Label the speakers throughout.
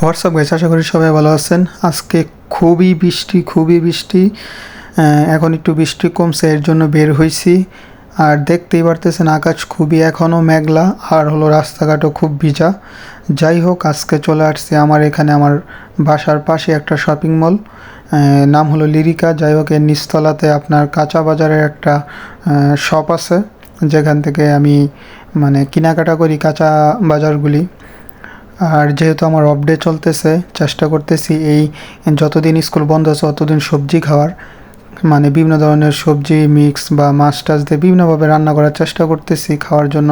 Speaker 1: WhatsApp guys আশা করি সবাই ভালো আছেন। আজকে খুবই বৃষ্টি খুবই বৃষ্টি। এখন একটু বৃষ্টি কমছে, এর জন্য বের হয়েছি আর দেখতেই পারতেছেন, আকাশ খুবই এখনও মেঘলা, আর হলো রাস্তাঘাটও খুব ভিজা। যাই হোক, আজকে চলে আসছি আমার এখানে, আমার বাসার পাশে একটা শপিং মল নাম হলো লিরিকা। যাই হোক, এর নিচতলাতে আপনার কাঁচা বাজারের একটা শপ আছে। যেখান থেকে আমি মানে কেনাকাটা করি কাঁচা বাজারগুলি। আর যেহেতু আমার অফ ডে চলতেছে, চেষ্টা করতেছি এই যতদিন স্কুল বন্ধ আছে ততদিন সবজি খাওয়ার। মানে বিভিন্ন ধরনের সবজি মিক্স বা মাছ টাছ দিয়ে বিভিন্নভাবে রান্না করার চেষ্টা করতেছি খাওয়ার জন্য।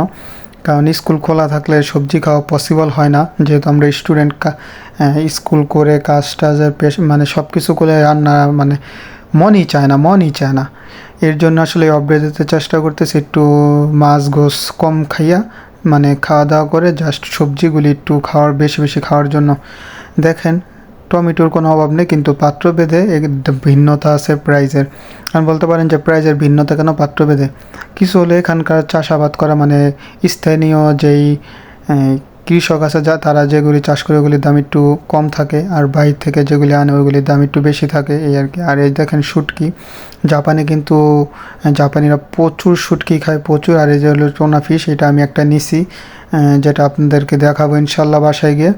Speaker 1: কারণ স্কুল খোলা থাকলে সবজি খাওয়া পসিবল হয় না। যেহেতু আমরা স্টুডেন্ট স্কুল করে কাজ টাজের পেশ মানে সব কিছু করে রান্না মানে মনই চায় না, মনই চায় না। এর জন্য আসলে অফ ডে দিতে চেষ্টা করতেছি একটু মাছ গোস কম খাইয়া মানে খাওয়া দাওয়া করে জাস্ট সবজিগুলি একটু খাওয়ার, বেশি বেশি খাওয়ার জন্য। দেখেন, টমেটোর কোনো অভাব নেই, কিন্তু পাত্র বেঁধে ভিন্নতা আছে প্রাইজের আমি বলতে পারেন যে প্রাইজের ভিন্নতা কেন পাত্র বেঁধে? কিছু হলে এখানকার চাষাবাদ করা মানে স্থানীয় যেই কৃষক আছে যা, তারা যেগুলি চাষ করে ওগুলির দাম একটু কম থাকে আর বাইরে থেকে যেগুলি আনে ওইগুলির দাম একটু বেশি থাকে এই আর কি। আর এই দেখেন শুটকি, জাপানে কিন্তু জাপানিরা প্রচুর শুটকি খায়, প্রচুর। আর এই যে হলো টোনা ফিশ এটা আমি একটা নিছি যেটা আপনাদেরকে দেখাবো ইনশাল্লাহ বাসায় গিয়ে।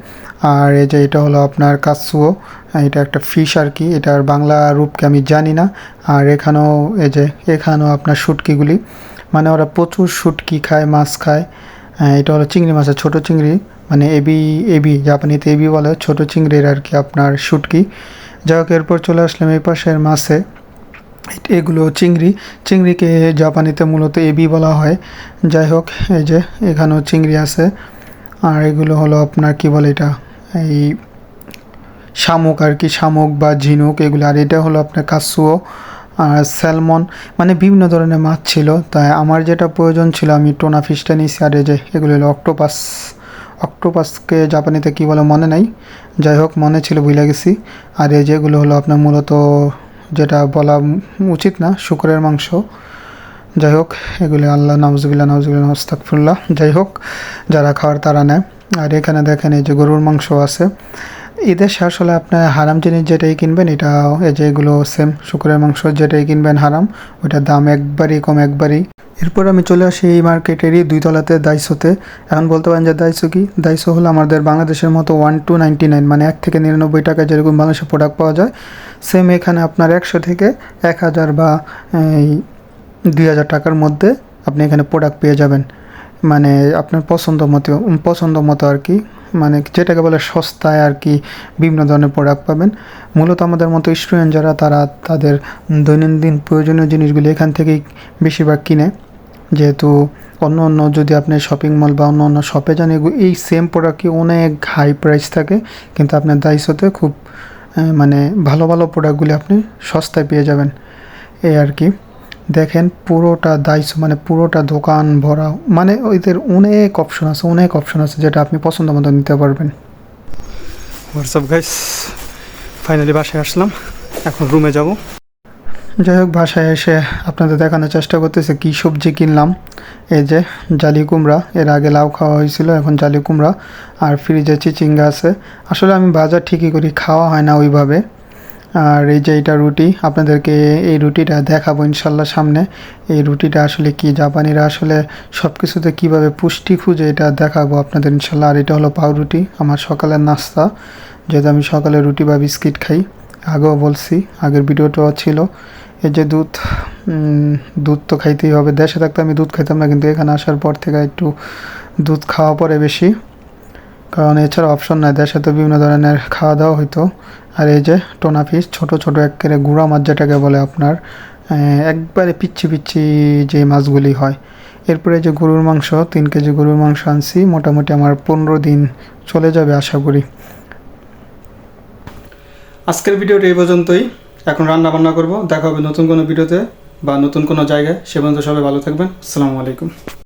Speaker 1: আর এই যে এটা হলো আপনার কাসুও এটা একটা ফিশ আর কি এটার বাংলা রূপকে আমি জানি না। আর এখানেও, এই যে এখানেও আপনার শুটকিগুলি মানে ওরা প্রচুর শুটকি খায়, মাছ খায়। এটা হলো চিংড়ি মাছের ছোট চিংড়ি মানে এবি এবি, জাপানিতে এবি বলে ছোট চিংড়ির আর কি আপনার শুটকি। যাই হোক, এরপর চলে আসলাম এই পাশের মাছে। এগুলো চিংড়ি, চিংড়িকে জাপানিতে মূলত এবি বলা হয়। যাই হোক, এই যে এখানেও চিংড়ি আছে। আর এগুলো হলো আপনার কি বলে এটা? এই শামুক আর কি, শামুক বা ঝিনুক এগুলো। আর এটা হলো আপনার কাসুও। আর স্যালমন মানে বিভিন্ন ধরনের মাছ ছিল। তাই আমার যেটা প্রয়োজন ছিল, আমি টোনা ফিশটা নিয়েছি। আর এই যে এগুলো হলো অক্টোপাস। অক্টোপাসকে জাপানিতে কী বলে মনে নাই। যাই হোক, মনে ছিল, ভুলে গেছি। আর এই যেগুলো হলো আপনার মূলত যেটা বলা উচিত না, শুকরের মাংস। যাই হোক, এগুলি আল্লাহ নাউজবিল্লা নাউজবিল্লা নাস্তাকফুল্লাহ যাই হোক, যারা খাওয়ার তারা নেয়। আর এখানে দেখেন, এই যে গরুর মাংস আছে। ঈদের শেষ হলে আপনার হারাম জিনিস যেটাই কিনবেন, এটা এই যে এগুলো সেম শুকরের মাংস যেটাই কিনবেন হারাম ওইটার দাম একবারই কম, একবারই। এরপর আমি চলে আসি এই মার্কেটেরই দুই তলাতে দাইসোতে এখন বলতে পারেন যে দাইসো কি? দাইসো হলো আমাদের বাংলাদেশের মতো ওয়ান টু নাইনটি নাইন মানে এক থেকে নিরানব্বই টাকায় যেরকম বাংলাদেশে প্রোডাক্ট পাওয়া যায় সেম এখানে আপনার একশো থেকে এক হাজার বা, এই দুই হাজার টাকার মধ্যে আপনি এখানে প্রোডাক্ট পেয়ে যাবেন। মানে আপনার পছন্দ মতো পছন্দ মতো আর কি। মানে যেটাকে বলে সস্তায় আর কি বিভিন্ন ধরনের প্রোডাক্ট পাবেন। মূলত আমাদের মতো স্টুডেন্ট যারা, তারা তাদের দৈনন্দিন প্রয়োজনীয় জিনিসগুলি এখান থেকেই বেশিরভাগ কিনে। যেহেতু অন্য অন্য যদি আপনি শপিং মল বা অন্য অন্য শপে যান এই সেম প্রোডাক্টই অনেক হাই প্রাইস থাকে, কিন্তু আপনার দায়িত্বতে খুব মানে ভালো ভালো প্রোডাক্টগুলি আপনি সস্তায় পেয়ে যাবেন। এই আর কি। দেখেন পুরোটা দাইস মানে পুরোটা দোকান ভরা মানে ওইদের অনেক অপশন আছে অনেক অপশন আছে যেটা আপনি পছন্দ মতো নিতে পারবেন। হোয়াটসঅ্যাপ গাইস ফাইনালি বাসায় আসলাম এখন রুমে যাব। যাই হোক বাসায় এসে আপনাদের দেখানোর চেষ্টা করতেছে কী সবজি কিনলাম। এই যে জালি কুমড়া এর আগে লাউ খাওয়া হয়েছিল এখন জালি কুমড়া আর ফ্রিজে চিচিঙ্গা আছে। আসলে আমি বাজার ঠিকই করি খাওয়া হয় না ওইভাবে। আর এই যে এটা রুটি, আপনাদেরকে এই রুটিটা দেখাবো ইনশাল্লাহ সামনে। এই রুটিটা আসলে কি? জাপানিরা আসলে সব কিছুতে কীভাবে পুষ্টি খুঁজে এটা দেখাবো আপনাদের ইনশাল্লাহ। আর এটা হলো পাউরুটি, আমার সকালের নাস্তা। যেহেতু আমি সকালে রুটি বা বিস্কিট খাই, আগেও বলছি, আগের ভিডিওটাও ছিল। এই যে দুধ দুধ তো খাইতেই হবে। দেশে থাকতে আমি দুধ খাইতাম না, কিন্তু এখানে আসার পর থেকে একটু দুধ খাওয়া পরে বেশি। কারণ এছাড়া অপশন নাই দেশে তো বিভিন্ন ধরনের খাওয়া দাওয়া হইতো। আর এই যে টোনা ফিশ ছোট ছোট একেবারে গুঁড়া মাছ যেটাকে বলে আপনার একবারে পিচ্ছি পিচ্ছি যে মাছগুলি হয়। এরপরে যে গরুর মাংস, তিন কেজি গরুর মাংস আনছি, মোটামুটি আমার পনেরো দিন চলে যাবে আশা করি। আজকের ভিডিওটা এই পর্যন্তই। এখন রান্না বান্না করব, দেখা হবে নতুন কোনো ভিডিওতে বা নতুন কোনো জায়গায়। সে পর্যন্ত সবাই ভালো থাকবেন। আসসালামু আলাইকুম।